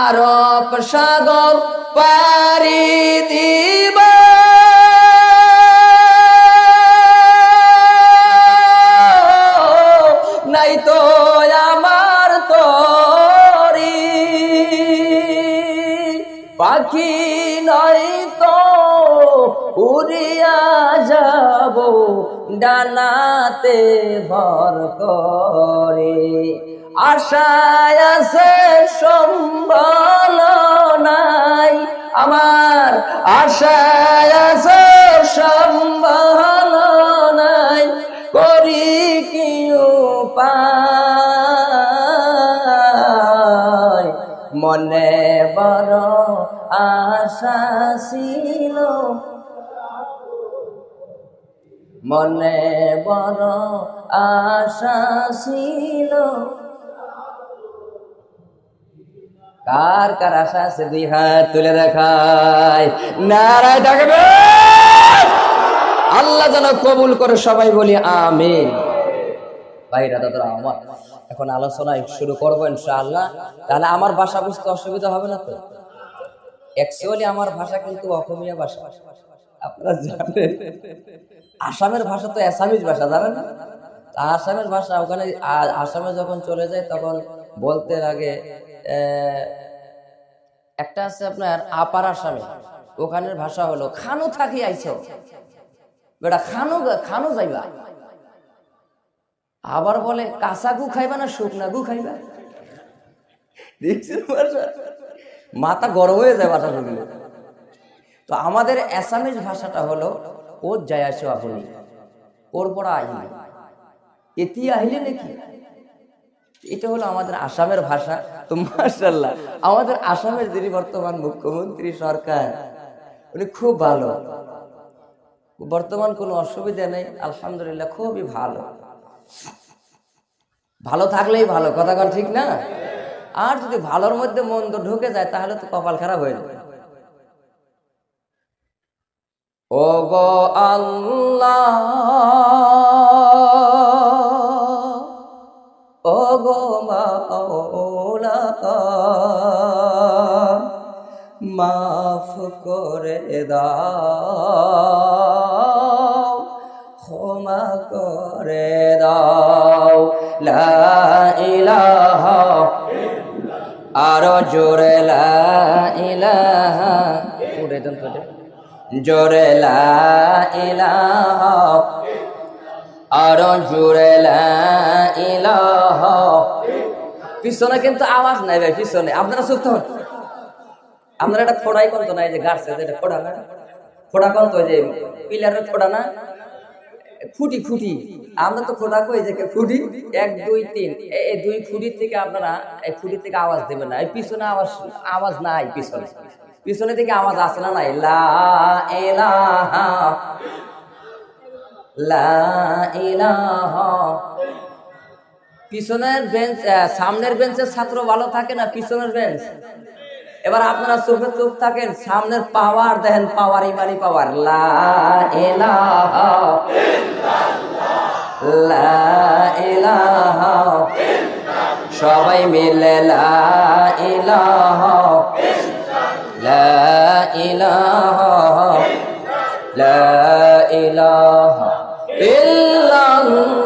আরব সাগর পারি দিব। নাই তো আমার তরি। পাখি নাই তো উড়িয়া যাব, ডানাতে ভর করে। আশায় আছে সম্বল নাই। আমার আশায় আছে সম্বল নাই। করি কি মনে বড় আশা ছিল। মনে বড় আশা ছিল। কার কার আশা আছে? দুই হাত তুলে দেখায়। নারায় থাকবে আল্লাহ যেন কবুল করে সবাই বলি আমিন। ভাইরা, দাদারা, আমার এখন আলোচনা শুরু করব ইনশাআল্লাহ। তাহলে আমার ভাষা বুঝতে অসুবিধা হবে না তো? অ্যাকচুয়ালি আমার ভাষা কিন্তু অসমীয়া ভাষা। আপনারা জানেন, আসামের ভাষা তো অ্যাসামিজ ভাষা, জানেন না? আসামের ভাষা ওখানে আসামে যখন চলে যায় তখন বলতে লাগে একটা আছে আপনার আপার আসামে। ওখানের ভাষা হলো, খানু থাকি আইছো। বেটা, খানু খানু যাইবা? আবার বলে কাঁচা গু খাইবা না শুকনা গু খাইবা? দেখছেন মাথা গরম হয়ে যায় ভাষা শুনলে। তো আমাদের অ্যাসামিজ ভাষাটা হলো, ওর যায় আসো আপনি। ওর পড়া আহিলে এটি আহিলে নাকি? এটা হলো আমাদের আসামের ভাষা। তো মার্শাল্লাহ আমাদের আসামের যিনি বর্তমান মুখ্যমন্ত্রী সরকার, উনি খুব ভালো। বর্তমান কোনো অসুবিধা নেই, আলহামদুলিল্লাহ খুবই ভালো। ভালো থাকলেই ভালো, কথা কন ঠিক না? আর যদি ভালোর মধ্যে মন্দ ঢুকে যায়, তাহলে তো কপাল খারাপ হয়ে যাবে। ও গো আল্লাহ! ও গো মাওলা মাফ করে দাও, ক্ষমা করে দাও। লা ইলাহা আরও জোরে লা ইলাহা, উড়ে দেন তো জোরে লা ইলাহা আরও ইলাহা পিছনে কিন্তু আওয়াজ নাই ভাই, পিছনে। আপনারা চুপ থাকুন। আপনারা এটা ফোড়াই কোন তো নাই যে গাছ ফোড়া না? ফোড়া কোন যে পিলারের ফোড়া না? খুঁটি খুঁটি। আমরা তো খোদা কই যে খুঁটি? এক, দুই, তিন। এই দুই খুঁটির থেকে আপনারা এই খুঁটির থেকে আওয়াজ দেবেন না। এই পিছনে আওয়াজ আওয়াজ নাই পিছনে। পিছনে থেকে আওয়াজ আসে না নাই? লা ইলাহা পিছনের বেঞ্চ সামনের বেঞ্চের ছাত্র ভালো থাকে না পিছনের বেঞ্চ এবার আপনারা চোখে চোখ থাকেন, সামনের পাওয়ার দেখেন পাওয়ার ইমানি পাওয়ার লা লা সবাই মিলে লা ইলাহা লা লা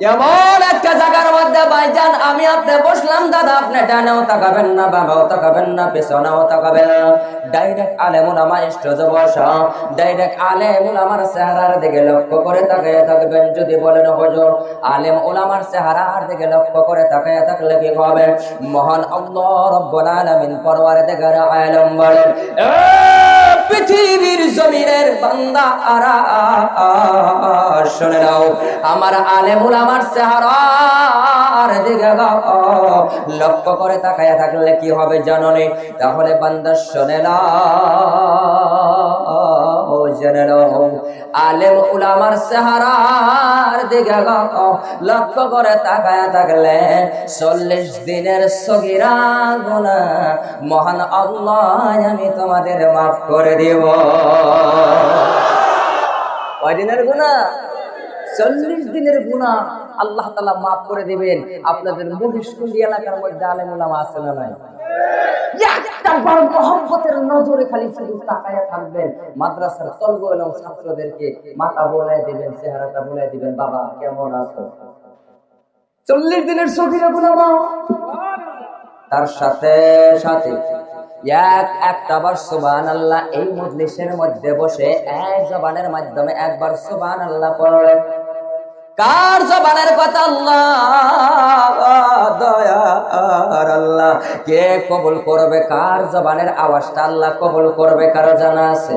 এমন একটা জায়গার মধ্যে, ভাইজান, আমি আপনি বসলাম, দাদা, আপনি ডানেও তাকাবেন না বাবাও তাকাবেন না, পেছনেও তাকাবেন না। ডাইরেক্ট আলেমুল আমার স্টেজে বসা। ডাইরেক্ট আলেমুল আমার চেহারার দিকে লক্ষ্য করে তাকায় থাকবেন, যদি বলেন, হজর আলেম ওলামার চেহারার দিকে লক্ষ্য করে তাকায় থাকলে কি হবে? মহান আল্লাহ রব্বুল আলামিন পরওয়ারে দেখার আলম বলেন "এ পৃথিবীর জমিনের বান্দা আরা। শুনে নাও, আমার আলেমুল আমার চেহারার দিকে লক্ষ্য করে তাকায় থাকলে কি হবে জাননে? তাহলে বান্দা শুনে জেনে নাও। আলেম উলামার চেহারার দিকে লক্ষ্য করে তাকায়া থাকলে চল্লিশ দিনের সগিরা গোনা মহান আল্লাহ আমি তোমাদের মাফ করে দেব। কয় দিনের গুণা চল্লিশ দিনের গুণা আল্লাহ তালা মাফ করে দিবেন। আপনাদের মহিষকুন্ডি এলাকার মধ্যে আলেমুলামা আছে না নাই? চল্লিশ দিনের ছুটির গুণামা তার সাথে সাথে। এক একটা বার সুবান আল্লাহ এই মজলিসের মধ্যে বসে এক জবানের মাধ্যমে একবার সুবান আল্লাহ পড়ে। কার জবানের কথা আল্লাহ, দয়ার আল্লাহ? কে কবুল করবে? কার জবানের আওয়াজটা আল্লাহ কবুল করবে? কারও জানা আছে?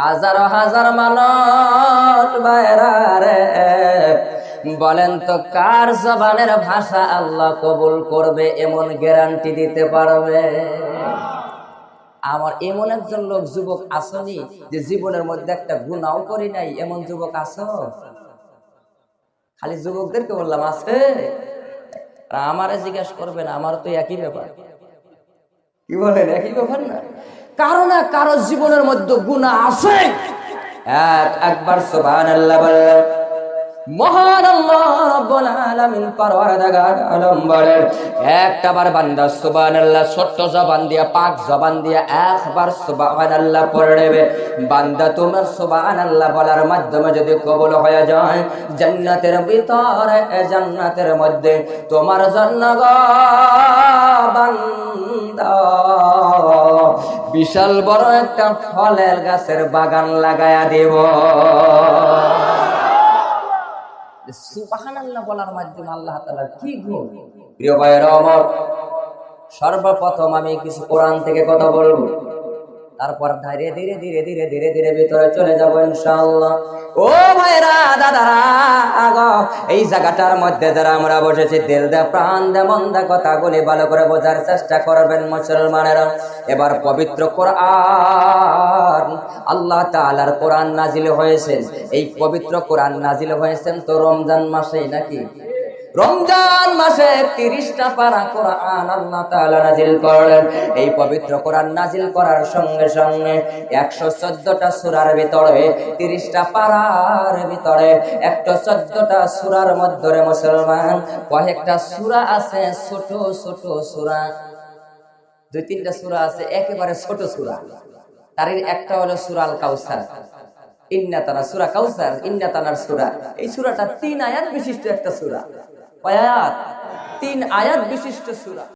হাজার হাজার মানুষ বাইরা রে। বলেন তো, কার জবানের ভাষা আল্লাহ কবুল করবে? এমন গ্যারান্টি দিতে পারবে? আমার এমন একজন লোক, যুবক আসনি, যে জীবনের মধ্যে একটা গুণাও করি নাই, এমন যুবক আছো? খালি যুবকদেরকে বললাম, আছে। আমারে জিজ্ঞাসা করবেন, আমার তো একই ব্যাপার। কি বলেন, একই ব্যাপার না? কারও না কারও জীবনের মধ্যে গুণা আছে। এক, একবার সুবহানাল্লাহ বললেন মহান আল্লাহ রব্বুল আলামিন পরওয়ারদিগার আলম বলেন বান্দা সুবহানাল্লাহ ছোট্ট জবান দিয়া, পাক জবান দিয়া একবার সুবহানাল্লাহ পড়ে নেবে। বান্দা তোমার সুবহানাল্লাহ বলার মাধ্যমে যদি কবুল হয়ে যায়, জান্নাতের ভিতরে, জান্নাতের মধ্যে তোমার জন্য বান্দা। বিশাল বড় একটা ফলের গাছের বাগান লাগায়া দেব। সুবহানাল্লাহ বলার মাধ্যমে আল্লাহ তালা কি গুণ প্রিয় ভাইয়েরা আমার, সর্বপ্রথম আমি কিছু কোরআন থেকে কথা বলব। তারপর ধীরে ধীরে ধীরে ধীরে ধীরে ধীরে ভিতরে চলে যাব ইনশাআল্লাহ। ও ভাইরা, দাদারা, আগো, এই জায়গাটার মধ্যে যারা আমরা বসেছি, দিল দে, প্রাণ দে, মন দে, কথাগুলি ভালো করে বোঝার চেষ্টা করবেন মুসলমানেরা। এবার পবিত্র কোরআন, আল্লাহ তাআলার কোরআন নাজিল হয়েছেন। এই পবিত্র কোরআন নাজিল হয়েছেন তো রমজান মাসেই নাকি? রমজান মাসে তিরিশটা পারা কোরআন আল্লাহ তাআলা নাজিল করলেন। এই পবিত্র কোরআন নাজিল করার সঙ্গে সঙ্গে একশো চোদ্দটা সুরার ভিতরে তিরিশটা পারার ভিতরে একশো চোদ্দটা সুরার মধ্যে মুসলমান কয়েকটা সুরা আছে ছোট ছোট সুরা। দুই তিনটা সুরা আছে, একেবারে ছোট সুরা। তার একটা হলো সুরাল কাউসার। ইন্নাতানা সুরা কাউসার ইন্নাতানার সুরা। এই সুরাটা তিন আয়াত বিশিষ্ট একটা সুরা। কয় আয়াত তিন আয়াত বিশিষ্ট সুরা।